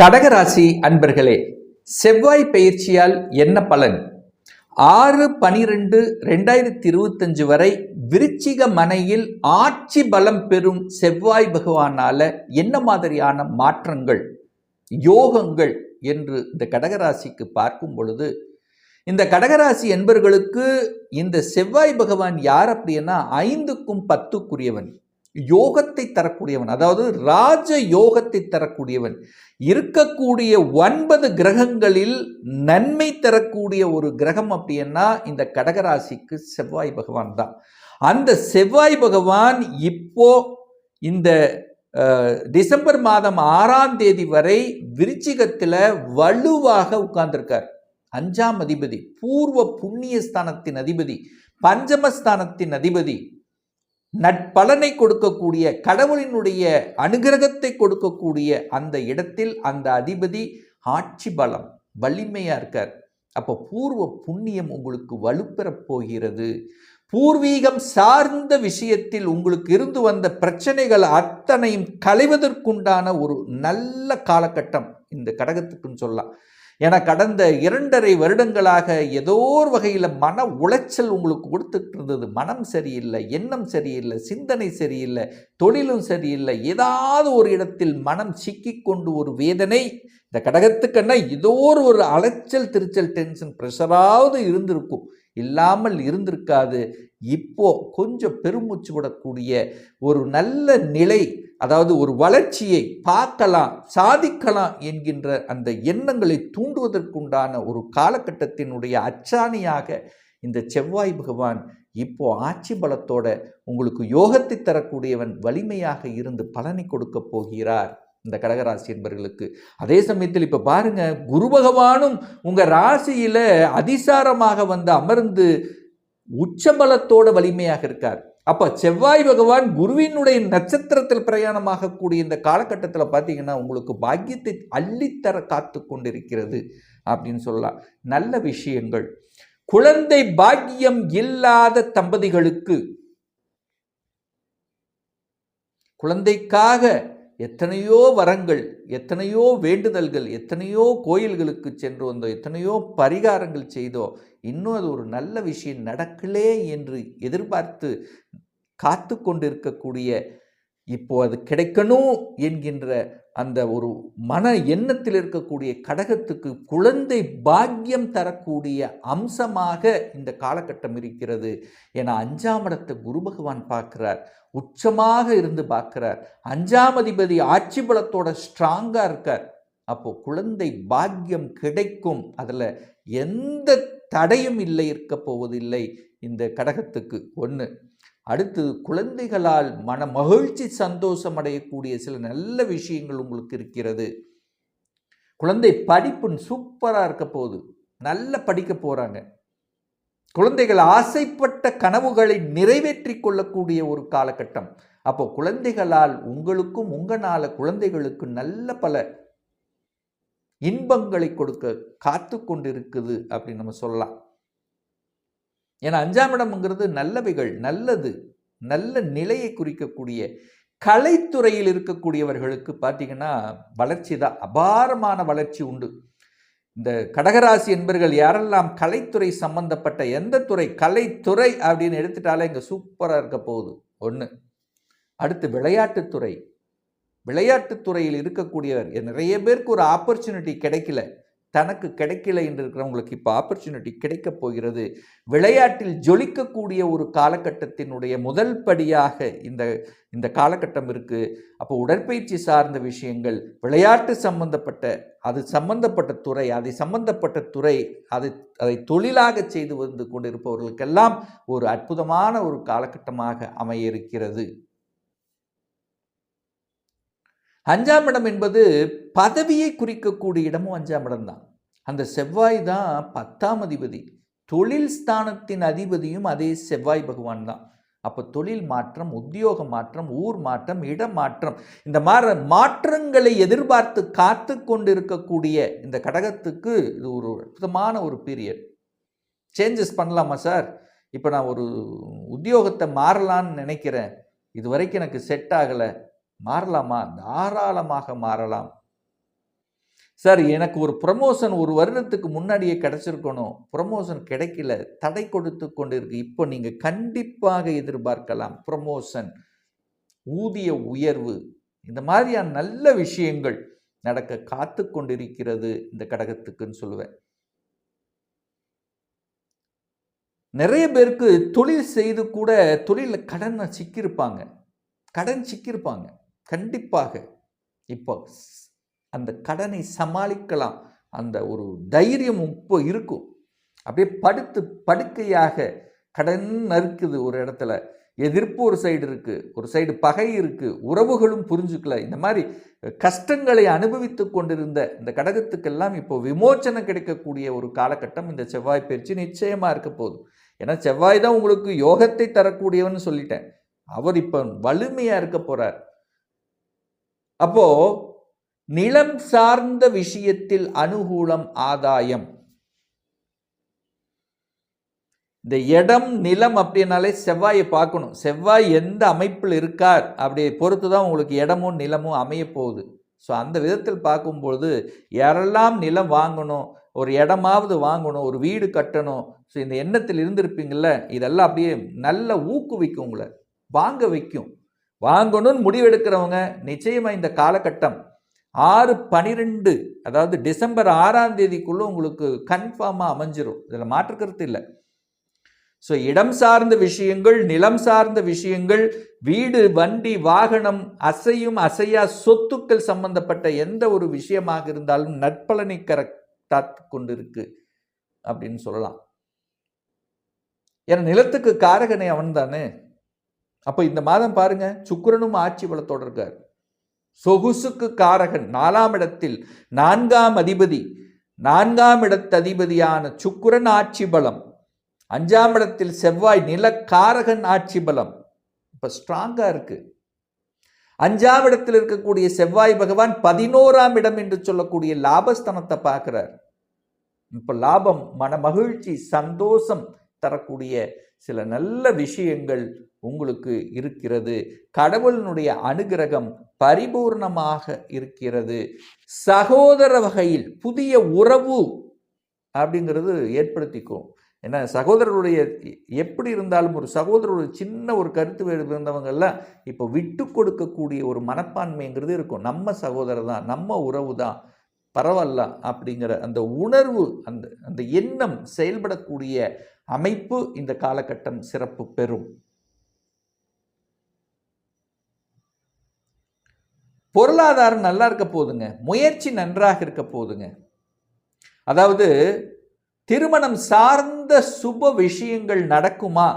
கடகராசி அன்பர்களே செவ்வாய் பயிற்சியால் என்ன பலன்? ஆறு பனிரெண்டு ரெண்டாயிரத்தி இருபத்தஞ்சு வரை விருச்சிக மனையில் ஆட்சி பலம் பெறும் செவ்வாய் பகவானால என்ன மாதிரியான மாற்றங்கள் யோகங்கள் என்று இந்த கடகராசிக்கு பார்க்கும் பொழுது இந்த கடகராசி என்பர்களுக்கு இந்த செவ்வாய் பகவான் யார் அப்படின்னா ஐந்துக்கும் பத்துக்குரியவன். யோகத்தை தரக்கூடியவன் அதாவது ராஜ யோகத்தை தரக்கூடியவன். இருக்கக்கூடிய ஒன்பது கிரகங்களில் நன்மை தரக்கூடிய ஒரு கிரகம் அப்படின்னா இந்த கடகராசிக்கு செவ்வாய் பகவான் தான். அந்த செவ்வாய் பகவான் இப்போ இந்த டிசம்பர் மாதம் ஆறாம் தேதி வரை விருச்சிகத்தில் வலுவாக உட்கார்ந்திருக்கார். அஞ்சாம் அதிபதி பூர்வ புண்ணிய ஸ்தானத்தின் அதிபதி பஞ்சமஸ்தானத்தின் அதிபதி. நட்பலனை கொடுக்கக்கூடிய கடவுளினுடைய அனுகிரகத்தை கொடுக்கக்கூடிய அந்த இடத்தில் அந்த அதிபதி ஆட்சி பலம் வலிமையாக இருக்கார். அப்போ பூர்வ புண்ணியம் உங்களுக்கு வலுப்பெறப் போகிறது. பூர்வீகம் சார்ந்த விஷயத்தில் உங்களுக்கு இருந்து வந்த பிரச்சனைகள் அத்தனையும் களைவதற்குண்டான ஒரு நல்ல காலகட்டம் இந்த கடகத்துக்குன்னு சொல்லலாம். ஏன்னா கடந்த இரண்டரை வருடங்களாக ஏதோ ஒரு வகையில் மன உளைச்சல் உங்களுக்கு கொடுத்துட்டு இருந்தது. மனம் சரியில்லை எண்ணம் சரியில்லை சிந்தனை சரியில்லை தொழிலும் சரியில்லை. ஏதாவது ஒரு இடத்தில் மனம் சிக்கி கொண்டு ஒரு வேதனை இந்த கடகத்துக்கென்ன ஏதோ ஒரு ஒரு அலைச்சல் திருச்சல் டென்ஷன் ப்ரெஷராவது இருந்திருக்கும். இல்லாமல் இருந்திருக்காது. இப்போ கொஞ்சம் பெருமூச்சு விடக்கூடிய ஒரு நல்ல நிலை அதாவது ஒரு வளர்ச்சியை பார்க்கலாம் சாதிக்கலாம் என்கின்ற அந்த எண்ணங்களை தூண்டுவதற்குண்டான ஒரு காலகட்டத்தினுடைய அச்சாணியாக இந்த செவ்வாய் பகவான் இப்போ ஆட்சி பலத்தோட உங்களுக்கு யோகத்தை தரக்கூடியவன் வலிமையாக இருந்து பலனை கொடுக்க போகிறார் இந்த கடகராசி என்பர்களுக்கு. அதே சமயத்தில் இப்போ பாருங்க குரு பகவானும் உங்கள் ராசியில் அதிசாரமாக வந்து அமர்ந்து உச்சபலத்தோட வலிமையாக இருக்கார். அப்போ செவ்வாய் பகவான் குருவினுடைய நட்சத்திரத்தில் பிரயாணமாகக்கூடிய இந்த காலகட்டத்தில் பார்த்தீங்கன்னா உங்களுக்கு பாக்கியத்தை அள்ளித்தர காத்து கொண்டிருக்கிறது அப்படின்னு சொல்லலாம். நல்ல விஷயங்கள். குழந்தை பாக்கியம் இல்லாத தம்பதிகளுக்கு குழந்தைக்காக எத்தனையோ வரங்கள் எத்தனையோ வேண்டுதல்கள் எத்தனையோ கோயில்களுக்கு சென்று வந்தோம் எத்தனையோ பரிகாரங்கள் செய்தோம் இன்னும் அது ஒரு நல்ல விஷயம் நடக்கலே என்று எதிர்பார்த்து காத்து கொண்டிருக்கக்கூடிய இப்போ அது கிடைக்கணும் என்கின்ற அந்த ஒரு மன எண்ணத்தில் இருக்கக்கூடிய கடகத்துக்கு குழந்தை பாக்கியம் தரக்கூடிய அம்சமாக இந்த காலகட்டம் இருக்கிறது. என அஞ்சாம் இடத்தை குரு பகவான் பார்க்கிறார். உச்சமாக இருந்து பார்க்கிறார். அஞ்சாம் அதிபதி ஆட்சி பலத்தோட ஸ்ட்ராங்காக இருக்கார். அப்போது குழந்தை பாக்கியம் கிடைக்கும். அதில் எந்த தடையும் இல்லை இருக்க போவதில்லை. இந்த கடகத்துக்கு ஒன்று அடுத்து குழந்தைகளால் மன மகிழ்ச்சி சந்தோஷம் அடையக்கூடிய சில நல்ல விஷயங்கள் உங்களுக்கு இருக்கிறது. குழந்தை படிப்பு சூப்பராக இருக்க போகுது. நல்ல படிக்க போகிறாங்க குழந்தைகள் ஆசைப்பட்ட கனவுகளை நிறைவேற்றி கொள்ளக்கூடிய ஒரு காலகட்டம். அப்போ குழந்தைகளால் உங்களுக்கும் உங்களால் குழந்தைகளுக்கு நல்ல பல இன்பங்களை கொடுக்க காத்து கொண்டிருக்குது அப்படின்னு நம்ம சொல்லலாம். ஏன்னா அஞ்சாம் இடம்ங்கிறது நல்லவைகள் நல்லது நல்ல நிலையை குறிக்கக்கூடிய கலைத்துறையில் இருக்கக்கூடியவர்களுக்கு பார்த்தீங்கன்னா வளர்ச்சி தான் அபாரமான வளர்ச்சி உண்டு. இந்த கடகராசி என்பர்கள் யாரெல்லாம் கலைத்துறை சம்பந்தப்பட்ட எந்த துறை கலைத்துறை அப்படின்னு எடுத்துட்டாலே இங்கே சூப்பராக இருக்க போகுது. ஒன்று அடுத்து விளையாட்டுத்துறை. விளையாட்டுத்துறையில் இருக்கக்கூடியவர். நிறைய பேருக்கு ஒரு ஆப்பர்ச்சுனிட்டி கிடைக்கல. தனக்கு கிடைக்கல என்று இருக்கிறவங்களுக்கு இப்போ ஆப்பர்ச்சுனிட்டி கிடைக்கப் போகிறது. விளையாட்டில் ஜொலிக்கக்கூடிய ஒரு காலகட்டத்தினுடைய முதல் படியாக இந்த இந்த காலகட்டம் இருக்குது அப்போ உடற்பயிற்சி சார்ந்த விஷயங்கள் விளையாட்டு சம்பந்தப்பட்ட அது சம்பந்தப்பட்ட துறை அதை சம்பந்தப்பட்ட துறை அதை அதை தொழிலாக செய்து வந்து கொண்டிருப்பவர்களுக்கெல்லாம் ஒரு அற்புதமான ஒரு காலகட்டமாக அமைய இருக்கிறது. அஞ்சாம் இடம் என்பது பதவியை குறிக்கக்கூடிய இடமும் அஞ்சாம் இடம் தான். அந்த செவ்வாய் தான் பத்தாம் அதிபதி. தொழில் ஸ்தானத்தின் அதிபதியும் அதே செவ்வாய் பகவான் தான். அப்போ தொழில் மாற்றம் உத்தியோக மாற்றம் ஊர் மாற்றம் இடம் மாற்றம் இந்த மாதிரி மாற்றங்களை எதிர்பார்த்து காத்து கொண்டிருக்கக்கூடிய இந்த கடகத்துக்கு இது ஒரு அற்புதமான ஒரு பீரியட் சேஞ்சஸ் பண்ணலாமா சார் இப்போ நான் ஒரு உத்தியோகத்தை மாறலான்னு நினைக்கிறேன். இது வரைக்கும் எனக்கு செட் ஆகலை. மாறலாமா? தாராளமாக மாறலாம். சார் எனக்கு ஒரு ப்ரமோஷன் ஒரு வருடத்துக்கு முன்னாடியே கிடைச்சிருக்கணும். ப்ரமோஷன் கிடைக்கல. தடை கொடுத்து கொண்டு இருக்கு இப்போ நீங்கள் கண்டிப்பாக எதிர்பார்க்கலாம். ப்ரமோஷன் ஊதிய உயர்வு இந்த மாதிரியான நல்ல விஷயங்கள் நடக்க காத்து கொண்டிருக்கிறது இந்த கடகத்துக்குன்னு சொல்லுவேன். நிறைய பேருக்கு தொழில் செய்து கூட தொழிலில் கடனை சிக்கியிருப்பாங்க. கடன் சிக்கியிருப்பாங்க. கண்டிப்பாக இப்போ அந்த கடனை சமாளிக்கலாம். அந்த ஒரு தைரியம் இப்போ இருக்கும். அப்படியே படுத்து படுக்கையாக கடன் நறுக்குது ஒரு இடத்துல. எதிர்ப்பு ஒரு சைடு இருக்குது ஒரு சைடு பகை இருக்குது உறவுகளும் புரிஞ்சுக்கல. இந்த மாதிரி கஷ்டங்களை அனுபவித்து கொண்டிருந்த இந்த கடகத்துக்கெல்லாம் இப்போ விமோச்சனம் கிடைக்கக்கூடிய ஒரு காலகட்டம் இந்த செவ்வாய் பயிற்சி நிச்சயமாக இருக்க போகுது. ஏன்னா செவ்வாய் தான் உங்களுக்கு யோகத்தை தரக்கூடியவன்னு சொல்லிட்டேன். அவர் இப்போ வலிமையாக இருக்க போகிறார் அப்போ நிலம் சார்ந்த விஷயத்தில் அனுகூலம் ஆதாயம். இந்த இடம் நிலம் அப்படின்னாலே செவ்வாயை பார்க்கணும். செவ்வாய் எந்த அமைப்பில் இருக்கார்? அப்படி பொறுத்து தான் உங்களுக்கு இடமும் நிலமும் அமைய போகுது. ஸோ அந்த விதத்தில் பார்க்கும்பொழுது யாரெல்லாம் நிலம் வாங்கணும் ஒரு இடமாவது வாங்கணும் ஒரு வீடு கட்டணும் ஸோ இந்த எண்ணத்தில் இருந்திருப்பீங்கள இதெல்லாம் அப்படியே நல்ல ஊக்குவிக்கும் உங்களை வாங்க வைக்கும். வாங்கணும்னு முடிவெடுக்கிறவங்க நிச்சயமாக இந்த காலகட்டம் ஆறு பனிரெண்டு அதாவது டிசம்பர் ஆறாம் தேதிக்குள்ளே உங்களுக்கு கன்ஃபார்மாக அமைஞ்சிரும். இதில் மாற்றுக்கிறது இல்லை. ஸோ இடம் சார்ந்த விஷயங்கள் நிலம் சார்ந்த விஷயங்கள் வீடு வண்டி வாகனம் அசையும் அசையா சொத்துக்கள் சம்பந்தப்பட்ட எந்த ஒரு விஷயமாக இருந்தாலும் நற்பலனை கரெக்டாக கொண்டிருக்கு அப்படின்னு சொல்லலாம். ஏன்னா நிலத்துக்கு காரகனை அவன் தானே அப்போ இந்த மாதம் பாருங்க சுக்கரனும் ஆட்சி பலத்தோடு இருக்கார். சொகுசுக்கு காரகன் நாலாம் இடத்தில் நான்காம் அதிபதி நான்காம் இடத்ததிபதியான சுக்குரன் ஆட்சி பலம் அஞ்சாம் இடத்தில் செவ்வாய் நிலக்காரகன் ஆட்சி பலம். இப்போ ஸ்ட்ராங்காக இருக்கு. அஞ்சாம் இடத்தில் இருக்கக்கூடிய செவ்வாய் பகவான் பதினோராம் இடம் என்று சொல்லக்கூடிய லாபஸ்தனத்தை பார்க்குறார். இப்போ லாபம் மன மகிழ்ச்சி சந்தோஷம் தரக்கூடிய சில நல்ல விஷயங்கள் உங்களுக்கு இருக்கிறது. கடவுளினுடைய அனுகிரகம் பரிபூர்ணமாக இருக்கிறது. சகோதர வகையில் புதிய உறவு அப்படிங்கிறது ஏற்படுத்திக்கும். ஏன்னா சகோதரருடைய எப்படி இருந்தாலும் ஒரு சகோதரருடைய சின்ன ஒரு கருத்து வேறு இருந்தவங்கெல்லாம் இப்போ விட்டு கொடுக்கக்கூடிய ஒரு மனப்பான்மைங்கிறது இருக்கும். நம்ம சகோதரர் தான் நம்ம உறவு தான். பரவாயில்ல அப்படிங்கிற அந்த உணர்வு அந்த அந்த எண்ணம் செயல்படக்கூடிய அமைப்பு இந்த காலகட்டம் சிறப்பு பெறும். பொருளாதாரம் நல்லா இருக்க போதுங்க. முயற்சி நன்றாக இருக்க போதுங்க. அதாவது திருமணம் சார்ந்த சுப விஷயங்கள் நடக்குமா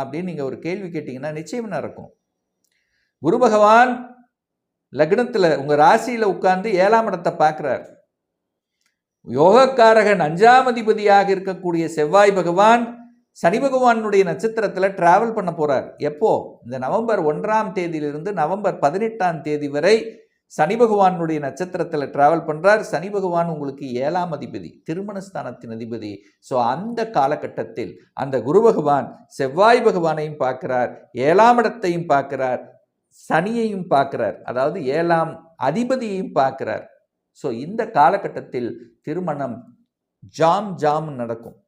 அப்படின்னு நீங்கள் ஒரு கேள்வி கேட்டிங்கன்னா நிச்சயம் நடக்கும். குரு பகவான் லக்னத்தில் உங்கள் ராசியில் உட்கார்ந்து ஏழாம் இடத்தை பார்க்குறாரு. யோகக்காரகன் அஞ்சாம் அதிபதியாக இருக்கக்கூடிய செவ்வாய் பகவான் சனி பகவானுடைய நட்சத்திரத்தில் டிராவல் பண்ண போகிறார் எப்போ? இந்த நவம்பர் ஒன்றாம் தேதியிலிருந்து நவம்பர் பதினெட்டாம் தேதி வரை சனி பகவானுடைய நட்சத்திரத்தில் டிராவல் பண்ணுறார் சனி பகவான் உங்களுக்கு ஏழாம் அதிபதி திருமணஸ்தானத்தின் அதிபதி. ஸோ அந்த காலகட்டத்தில் அந்த குரு பகவான் செவ்வாய் பகவானையும் பார்க்கிறார் ஏழாம் இடத்தையும் பார்க்கிறார் சனியையும் பார்க்கிறார் அதாவது ஏழாம் அதிபதியையும் பார்க்கிறார். ஸோ இந்த காலகட்டத்தில் திருமணம் ஜாம் ஜாம் நடக்கும்.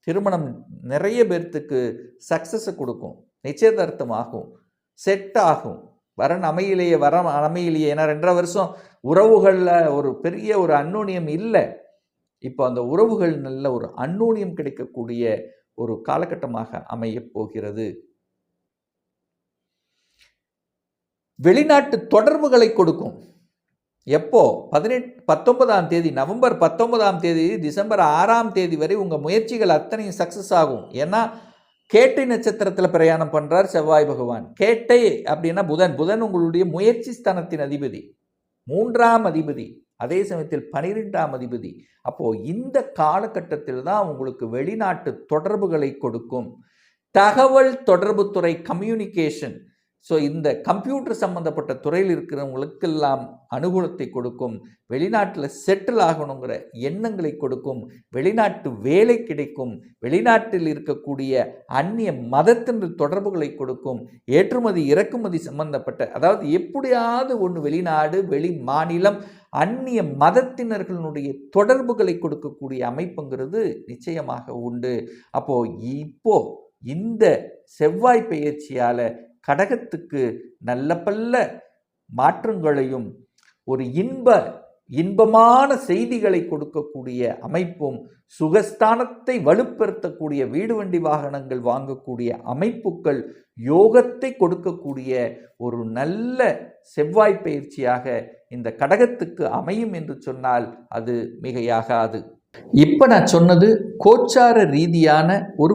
திருமணம் நிறைய பேர்த்துக்கு சக்ஸஸை கொடுக்கும். நிச்சயதார்த்தம் ஆகும். செட் ஆகும். வரன் அமையிலேயே வர அமையிலேயே. ஏன்னா ரெண்டரை வருஷம் உறவுகளில் ஒரு பெரிய ஒரு அன்னோனியம் இல்லை. இப்போ அந்த உறவுகள் நல்ல ஒரு அன்னோனியம் கிடைக்கக்கூடிய ஒரு காலகட்டமாக அமையப் போகிறது. வெளிநாட்டு தொடர்புகளை கொடுக்கும். எப்போ? பதினெட் பத்தொன்பதாம் தேதி நவம்பர் பத்தொன்பதாம் தேதி டிசம்பர் ஆறாம் தேதி வரை உங்கள் முயற்சிகள் அத்தனையும் சக்ஸஸ் ஆகும். ஏன்னா கேட்டை நட்சத்திரத்தில் பிரயாணம் பண்ணுறார் செவ்வாய் பகவான். கேட்டை அப்படின்னா புதன். புதன் உங்களுடைய முயற்சி ஸ்தானத்தின் அதிபதி. மூன்றாம் அதிபதி. அதே சமயத்தில் பனிரெண்டாம் அதிபதி. அப்போது இந்த காலகட்டத்தில் தான் உங்களுக்கு வெளிநாட்டு தொடர்புகளை கொடுக்கும். தகவல் தொடர்புத்துறை கம்யூனிகேஷன் ஸோ இந்த கம்ப்யூட்டர் சம்மந்தப்பட்ட துறையில் இருக்கிறவங்களுக்கெல்லாம் அனுகூலத்தை கொடுக்கும் வெளிநாட்டில் செட்டில் ஆகணுங்கிற எண்ணங்களை கொடுக்கும் வெளிநாட்டு வேலை கிடைக்கும் வெளிநாட்டில் இருக்கக்கூடிய அந்நிய மதத்தின் தொடர்புகளை கொடுக்கும் ஏற்றுமதி இறக்குமதி சம்பந்தப்பட்ட அதாவது எப்படியாவது ஒன்று வெளிநாடு வெளி மாநிலம் அந்நிய மதத்தினர்களுடைய தொடர்புகளை கொடுக்கக்கூடிய அமைப்புங்கிறது நிச்சயமாக உண்டு. அப்போது இப்போ இந்த செவ்வாய் பயிற்சியால் கடகத்துக்கு நல்ல பல்ல மாற்றங்களையும் ஒரு இன்ப இன்பமான செய்திகளை கொடுக்கக்கூடிய அமைப்பும் சுகஸ்தானத்தை வலுப்படுத்தக்கூடிய வீடு வண்டி வாகனங்கள் வாங்கக்கூடிய அமைப்புகள் யோகத்தை கொடுக்கக்கூடிய ஒரு நல்ல செவ்வாய் பயிற்சியாக இந்த கடகத்துக்கு அமையும் என்று சொன்னால் அது மிகையாகாது. இப்போ நான் சொன்னது கோச்சார ரீதியான ஒரு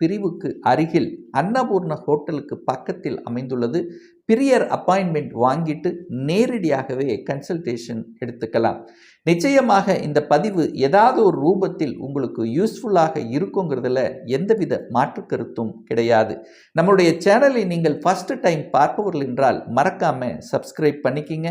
பிரிவுக்கு அருகில் அன்னபூர்ண ஹோட்டலுக்கு பக்கத்தில் அமைந்துள்ளது. பிரியர் அப்பாயின்மெண்ட் வாங்கிட்டு நேரடியாகவே கன்சல்டேஷன் எடுத்துக்கலாம். நிச்சயமாக இந்த பதிவு ஏதாவது ஒரு ரூபத்தில் உங்களுக்கு யூஸ்ஃபுல்லாக இருக்குங்கிறதுல எந்தவித மாற்று கருத்தும் கிடையாது. நம்மளுடைய சேனலை நீங்கள் ஃபஸ்ட்டு டைம் பார்ப்பவர்கள் என்றால் மறக்காமல் சப்ஸ்கிரைப் பண்ணிக்கிங்க.